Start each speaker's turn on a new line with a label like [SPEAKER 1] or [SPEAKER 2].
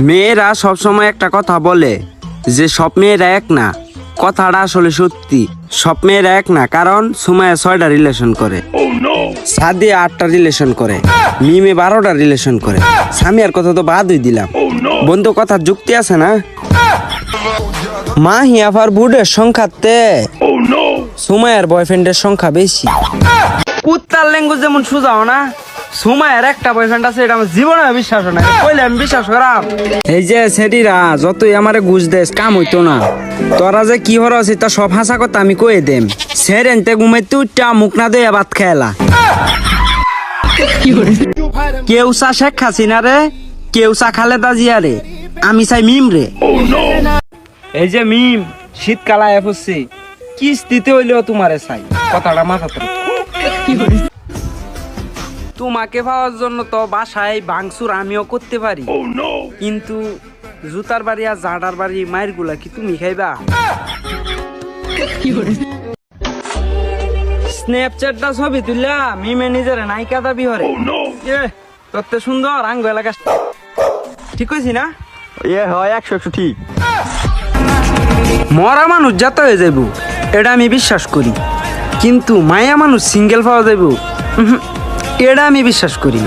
[SPEAKER 1] মেয়েরা সবসময় একটা কথা বলে যে সব মেয়েরা এক না। কথাটা আসলে সত্যি। সব মেয়েরা এক না, কারণ সুমায়া ছয়টা রিলেশন করে। সাদিয়া আটটা রিলেশন করে। মিমে বারোটা রিলেশন করে। সামিয়ার কথা তো বাদই দিলাম। বন্ধু কথা যুক্তি আছে না? মা হিয়াফার বুডের সংখ্যাতে সুমায়ার বয়ফ্রেন্ডের সংখ্যা বেশি। কুত্তার ল্যাঙ্গুয়েজ যেমন সুজাও না সুমায়ের একটা বয়ফ্রেন্ড আছে এটা আমার জীবনে বিশ্বাস না কইলে আমি বিশ্বাস করাম। এই যে সেটিরা যতই আমারে গুজ দেশ কাম হইতো না। তোরা যে কি হর আছে তা সব হাসা কথা আমি কয়ে দেম। সেরেনতে ঘুমাইতে উঠটা মুখ না দিয়ে ভাত খেলা কেউ চা শেখ হাসিনা রে কেউ চা খালেদা জিয়া রে। আমি চাই মিম রে। এই যে মিম শীতকাল পড়ছে কিস্তিতে হইলেও তোমারে চাই। কথাটা মাথাতে রাখো। তোমাকে পাওয়ার জন্য তো বাসায় বাংসুর আমিও করতে পারি। কিন্তু জুতার বাড়ি আর জাডার বাড়ি মায়েরগুলা কি তুমি খাইবা? স্ন্যাপচ্যাটটা ছবি তুললা মিমে নিজের নায়িকা দাবি হরে এ তত্তে সুন্দর আঙ্গ এলাকা। ঠিক কইছি না?
[SPEAKER 2] ইয়ে হয় একশো একশো ঠিক।
[SPEAKER 1] মরা মানুষ যত হয়ে যাইব এটা আমি বিশ্বাস করি। কিন্তু মায়া মানুষ সিঙ্গেল পাওয়া যাইব। এটা আমি বিশ্বাস করি